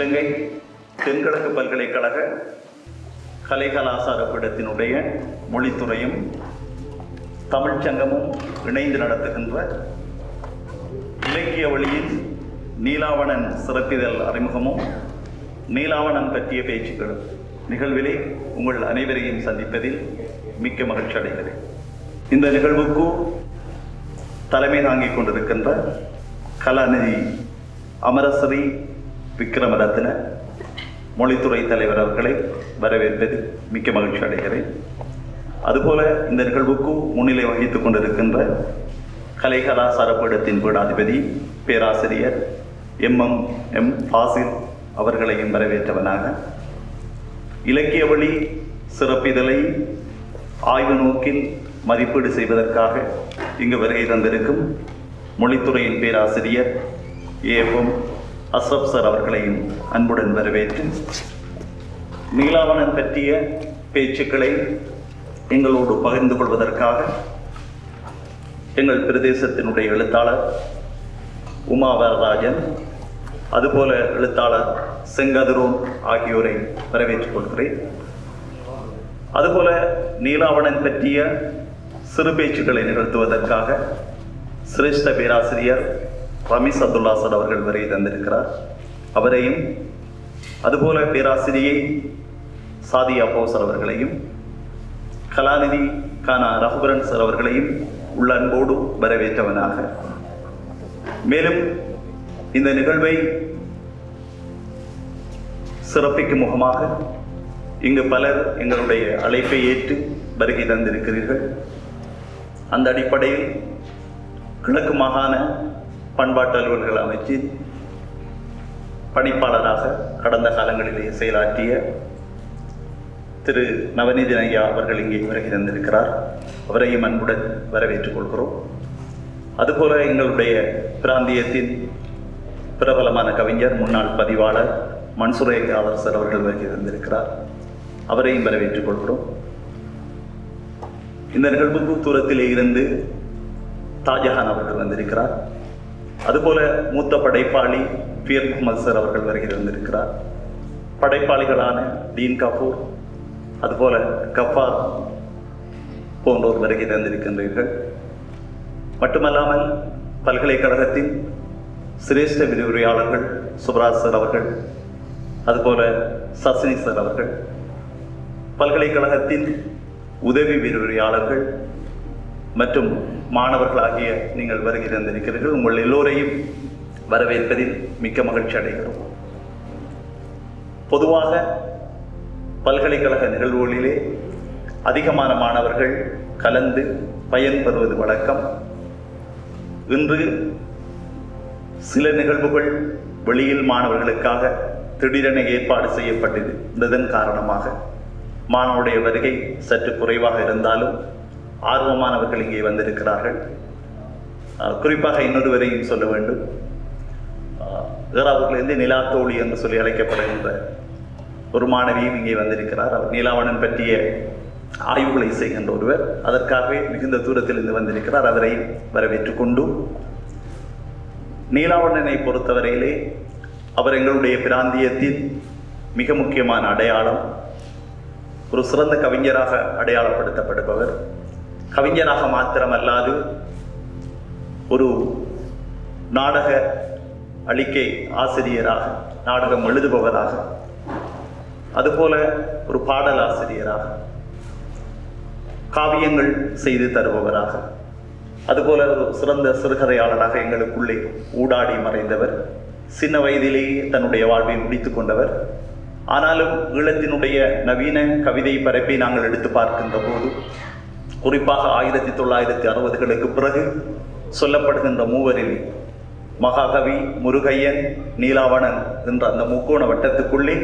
இலங்கை தென்கிழக்கு பல்கலைக்கழக கலைகலாசார பீடத்தினுடைய மொழித்துறையும் தமிழ்ச் சங்கமும் இணைந்து நடத்துகின்ற இலக்கிய வழியில் நீலாவணன் சிறப்பிதழ் அறிமுகமும் நீலாவணன் பற்றிய பேச்சுக்களும் நிகழ்விலே உங்கள் அனைவரையும் சந்திப்பதில் மிக்க மகிழ்ச்சி அடைகிறேன். இந்த நிகழ்வுக்கு தலைமை தாங்கிக் கொண்டிருக்கின்ற கலாநிதி அமரஸ்ரீ விக்ரமரத்ன மொழித்துறை தலைவர் அவர்களை வரவேற்பதில் மிக்க மகிழ்ச்சி அடைகிறேன். அதுபோல இந்த நிகழ்வுக்கு முன்னிலை வகித்துக் கொண்டிருக்கின்ற கலை கலாசார பீடத்தின் பீடாதிபதி பேராசிரியர் எம் எம். எம் ஃபாசில் அவர்களையும் வரவேற்றவனாக. இலக்கிய வழி சிறப்பிதழை ஆய்வு நோக்கில் மதிப்பீடு செய்வதற்காக இங்கு வருகை தந்திருக்கும் மொழித்துறையின் பேராசிரியர் ஏஎஃப்எம் அஸ்ரப் சார் அவர்களையும் அன்புடன் வரவேற்று நீலாவணன் பற்றிய பேச்சுக்களை எங்களோடு பகிர்ந்து கொள்வதற்காக எங்கள் பிரதேசத்தினுடைய எழுத்தாளர் உமா வரராஜன் அதுபோல எழுத்தாளர் செங்கதிரோன் ஆகியோரை வரவேற்றுக் கொள்கிறேன். அதுபோல நீலாவணன் பற்றிய சிறு பேச்சுக்களை நிகழ்த்துவதற்காக சிரேஷ்ட பேராசிரியர் ரமீஸ் அப்துல்லாசர் அவர்கள் வரை தந்திருக்கிறார். அவரையும் அதுபோல பேராசிரியை சாதியா போசர் அவர்களையும் கலாநிதி கானா ரகுபரன் சார் அவர்களையும் உள்ள அன்போடு வரவேற்றவனாக. மேலும் இந்த நிகழ்வை சிறப்பிக்கும் முகமாக இங்கு பலர் எங்களுடைய அழைப்பை ஏற்று வருகை தந்திருக்கிறீர்கள். அந்த அடிப்படையில் கிழக்கு மாகாண பண்பாட்டு அலுவல்கள் அமைச்சில் பணிப்பாளராக கடந்த காலங்களிலே செயலாற்றிய திரு நவநீதன் ஐயா அவர்கள் இங்கே வருகை தந்திருக்கிறார். அவரையும் அன்புடன் வரவேற்றுக் கொள்கிறோம். அதுபோல எங்களுடைய பிராந்தியத்தின் பிரபலமான கவிஞர் முன்னாள் பதிவாளர் மன்சூரே அரசர் அவர்கள் வருகை தந்திருக்கிறார். அவரையும் வரவேற்றுக் கொள்கிறோம். இந்த நிகழ்வுக்கு தூரத்திலே இருந்து தாஜஹான் அவர்கள் வந்திருக்கிறார். அதுபோல மூத்த படைப்பாளி பியர் முகமது சார் அவர்கள் வருகை தந்திருக்கிறார். படைப்பாளிகளான டீன் கபூர் அதுபோல கஃபார் போன்றோர் வருகை தந்திருக்கின்றீர்கள். மட்டுமல்லாமல் பல்கலைக்கழகத்தின் சிரேஷ்ட விரிவுரையாளர்கள் சுப்ராஜ் சார் அவர்கள் அதுபோல சசினி சார் அவர்கள் பல்கலைக்கழகத்தின் உதவி விரிவுரையாளர்கள் மற்றும் மாணவர்களாகிய நீங்கள் வருகை தந்திருக்கிறீர்கள். உங்கள் எல்லோரையும் வரவேற்பதில் மிக்க மகிழ்ச்சி அடைகிறோம். பொதுவாக பல்கலைக்கழக நிகழ்வுகளிலே அதிகமான மாணவர்கள் கலந்து பயன்பெறுவது வழக்கம். இன்று சில நிகழ்வுகள் வெளியில் மாணவர்களுக்காக திடீரென ஏற்பாடு செய்யப்பட்டது. இதன் காரணமாக மாணவருடைய வருகை சற்று குறைவாக இருந்தாலும் ஆர்வமானவர்கள் இங்கே வந்திருக்கிறார்கள். குறிப்பாக இன்னொருவரையும் சொல்ல வேண்டும். ஏறாவூர்லேருந்து நிலாத்தோழி என்று சொல்லி அழைக்கப்படுகின்ற ஒரு மாணவியும் இங்கே வந்திருக்கிறார். அவர் நீலாவணன் பற்றிய ஆய்வுகளை செய்கின்ற ஒருவர். அதற்காகவே மிகுந்த தூரத்திலிருந்து வந்திருக்கிறார். அவரை வரவேற்று கொண்டு நீலாவணனை பொறுத்தவரையிலே அவர் எங்களுடைய பிராந்தியத்தின் மிக முக்கியமான அடையாளம். ஒரு சிறந்த கவிஞராக அடையாளப்படுத்தப்படுபவர். கவிஞராக மாத்திரமல்லாது ஒரு நாடக அளிக்கை ஆசிரியராக நாடகம் எழுதுபவராக அதுபோல ஒரு பாடல் ஆசிரியராக காவியங்கள் செய்து தருபவராக அதுபோல ஒரு சிறந்த சிறுகதையாளராக எங்களுக்குள்ளே ஊடாடி மறைந்தவர் சின்ன வயதிலேயே தன்னுடைய வாழ்வை முடித்து கொண்டவர். ஆனாலும் ஈழத்தினுடைய நவீன கவிதை பரப்பை நாங்கள் எடுத்து பார்க்கின்ற போது குறிப்பாக ஆயிரத்தி தொள்ளாயிரத்தி அறுபதுகளுக்கு பிறகு சொல்லப்படுகின்ற மூவரில் மகாகவி முருகையன் நீலாவணன் என்ற அந்த முக்கோண வட்டத்துக்குள்ளே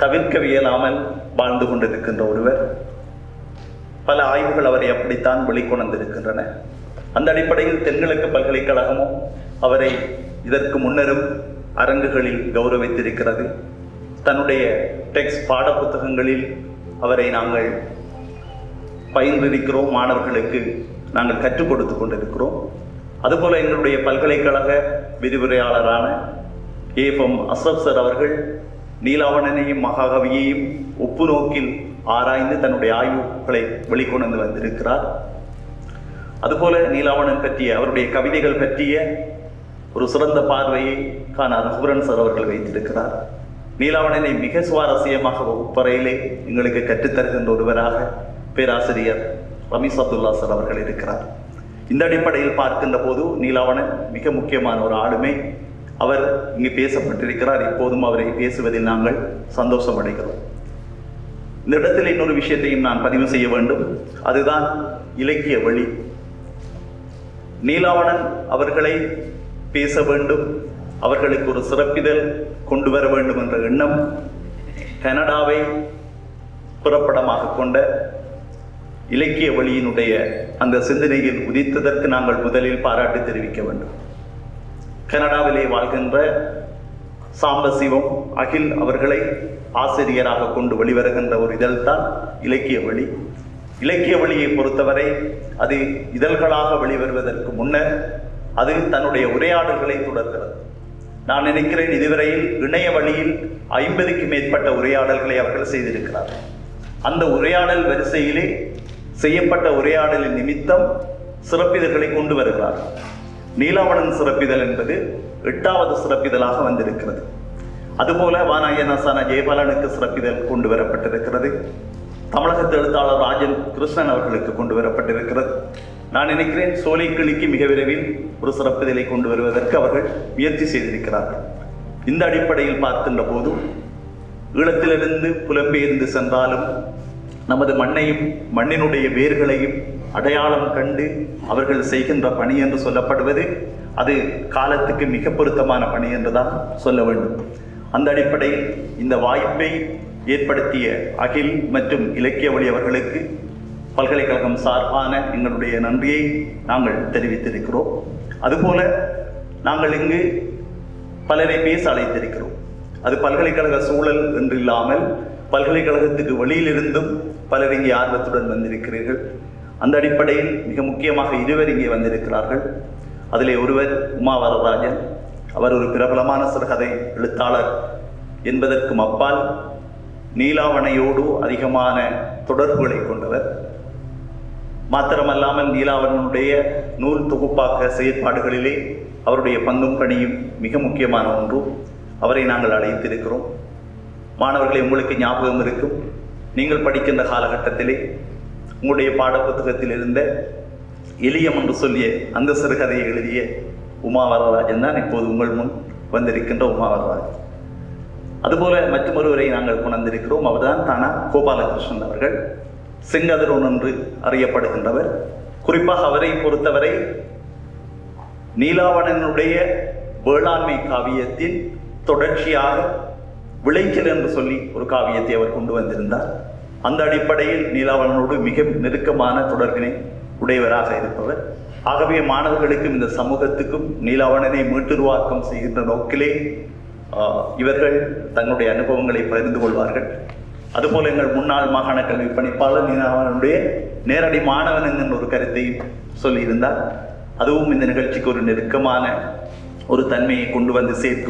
தவிர்க்கவியலாமல் வாழ்ந்து கொண்டிருக்கின்ற ஒருவர். பல ஆய்வுகள் அவரை அப்படித்தான் வெளிக்கொணர்ந்திருக்கின்றன. அந்த அடிப்படையில் தென்கிழக்கு பல்கலைக்கழகமும் அவரை இதற்கு முன்னரும் அரங்குகளில் கௌரவித்திருக்கிறது. தன்னுடைய டெக்ஸ்ட் பாடப்புத்தகங்களில் அவரை நாங்கள் பயின்றிருக்கிறோம் மாணவர்களுக்கு நாங்கள் கற்றுக் கொடுத்து கொண்டிருக்கிறோம். அதுபோல எங்களுடைய பல்கலைக்கழக விரிவுரையாளரான ஏஃப்எம் அசப் சார் அவர்கள் நீலாவணனையும் மகாகவியையும் ஒப்பு நோக்கில் ஆராய்ந்து தன்னுடைய ஆய்வுகளை வெளிக்கொண்டு வந்திருக்கிறார். அதுபோல நீலாவணன் பற்றிய அவருடைய கவிதைகள் பற்றிய ஒரு சிறந்த பார்வையை காண ரகுரன் சார் அவர்கள் வைத்திருக்கிறார். நீலாவணனை மிக சுவாரஸ்யமாக வகுப்பறையிலே எங்களுக்கு கற்றுத்தருகின்ற ஒருவராக பேராசிரியர் ரமீஸ் அப்துல்லா சார் அவர்கள் இருக்கிறார். இந்த அடிப்படையில் பார்க்கின்ற போது நீலாவணன் மிக முக்கியமான ஒரு ஆளுமை. அவர் இங்கு பேசப்பட்டிருக்கிறார். இப்போதும் அவரை பேசுவதில் நாங்கள் சந்தோஷம் அடைகிறோம். இந்த இடத்தில் இன்னொரு விஷயத்தையும் நான் பதிவு செய்ய வேண்டும். அதுதான் இலக்கிய வழி. நீலாவணன் அவர்களை பேச வேண்டும். அவர்களுக்கு ஒரு சிறப்பிதழ் கொண்டு வர வேண்டும் என்ற எண்ணம் கனடாவை புறப்படமாக கொண்ட இலக்கிய வழியினுடைய அந்த சிந்தனையில் உதித்ததற்கு நாங்கள் முதலில் பாராட்டு தெரிவிக்க வேண்டும். கனடாவிலே வாழ்கின்ற சாம்பசிவம் அகில் அவர்களை ஆசிரியராக கொண்டு வெளிவருகின்ற ஒரு இதழ்தான் இலக்கிய வழி. இலக்கிய வழியை பொறுத்தவரை அது இதழ்களாக வெளிவருவதற்கு முன்னர் அது தன்னுடைய உரையாடல்களை தொடர்கிறது. நான் நினைக்கிறேன் இதுவரையில் இணைய வழியில் ஐம்பதுக்கு மேற்பட்ட உரையாடல்களை அவர்கள் செய்திருக்கிறார்கள். அந்த உரையாடல் வரிசையிலே செய்யப்பட்ட உரையாடலின் நிமித்தம் சிறப்பிதழ்களை கொண்டு வருகிறார். நீலாவணன் சிறப்பிதழ் என்பது எட்டாவது சிறப்பிதழாக வந்திருக்கிறது. அதுபோல வானாயனாசான ஜெயபாலனுக்கு சிறப்பிதழ் கொண்டு வரப்பட்டிருக்கிறது. தமிழகத்து எழுத்தாளர் ராஜன் கிருஷ்ணன் அவர்களுக்கு கொண்டு வரப்பட்டிருக்கிறது. நான் நினைக்கிறேன் சோலைக்கிளிக்கு மிக விரைவில் ஒரு சிறப்பிதழை கொண்டு வருவதற்கு அவர்கள் முயற்சி செய்திருக்கிறார்கள். இந்த அடிப்படையில் பார்க்கின்ற போதும் ஈழத்திலிருந்து புலம்பெயர்ந்து சென்றாலும் நமது மண்ணையும் மண்ணினுடைய வேர்களையும் அடையாளம் கண்டு அவர்கள் செய்கின்ற பணி என்று சொல்லப்படுவது அது காலத்துக்கு மிக பொருத்தமான பணி என்றுதான் சொல்ல வேண்டும். அந்த அடிப்படையில் இந்த வாய்ப்பை ஏற்படுத்திய அகில் மற்றும் இலக்கிய வழி அவர்களுக்கு பல்கலைக்கழகம் சார்பான எங்களுடைய நன்றியை நாங்கள் தெரிவித்திருக்கிறோம். அதுபோல நாங்கள் இங்கு பலரை பேச அழைத்திருக்கிறோம். அது பல்கலைக்கழக சூழல் என்று இல்லாமல் பல்கலைக்கழகத்துக்கு வெளியிலிருந்தும் பலர் இங்கே ஆர்வத்துடன் வந்திருக்கிறீர்கள். அந்த அடிப்படையில் மிக முக்கியமாக இருவர் இங்கே வந்திருக்கிறார்கள். அதிலே ஒருவர் உமா வரராஜன் அவர் ஒரு பிரபலமான சிறுகதை எழுத்தாளர் என்பதற்கும் அப்பால் நீலாவணையோடு அதிகமான தொடர்புகளை கொண்டவர். மாத்திரமல்லாமல் நீலாவணனுடைய நூல் தொகுப்பாக்க செயற்பாடுகளிலே அவருடைய பங்கும் பணியும் மிக முக்கியமான ஒன்று. அவரை நாங்கள் அழைத்திருக்கிறோம். மாணவர்களை உங்களுக்கு ஞாபகம் இருக்கும். நீங்கள் படிக்கின்ற காலகட்டத்திலே உங்களுடைய பாடப்புத்தகத்தில் இருந்த எளியம் என்று சொல்லிய அந்த சிறுகதையை எழுதிய உமா வரராஜன் தான் இப்போது உங்கள் முன் வந்திருக்கின்ற உமா வரராஜன் அதுபோல மற்றொருவரை நாங்கள் கொண்டிருக்கிறோம் அவர்தான் தானா கோபாலகிருஷ்ணன் அவர்கள். செங்கதிரோன் என்று அறியப்படுகின்றவர். குறிப்பாக அவரை பொறுத்தவரை நீலாவணனுடைய வேளாண்மை காவியத்தின் தொடர்ச்சியாக விளைச்சல் என்று சொல்லி ஒரு காவியத்தை அவர் கொண்டு வந்திருந்தார். அந்த அடிப்படையில் நீலாவணனோடு மிக நெருக்கமான தொடர்பினை உடையவராக இருப்பவர். ஆகவே மாணவர்களுக்கும் இந்த சமூகத்துக்கும் நீலாவணனை மீட்டுருவாக்கம் செய்கின்ற நோக்கிலே இவர்கள் தங்களுடைய அனுபவங்களை பகிர்ந்து கொள்வார்கள். அதுபோல் எங்கள் முன்னாள் மாகாண கல்வி பணிப்பாளர் நீலாவணனுடைய நேரடி மாணவன் என்கின்ற ஒரு கருத்தையும் சொல்லியிருந்தார். அதுவும் இந்த நிகழ்ச்சிக்கு ஒரு நெருக்கமான ஒரு தன்மையை கொண்டு வந்து சேர்க்கும்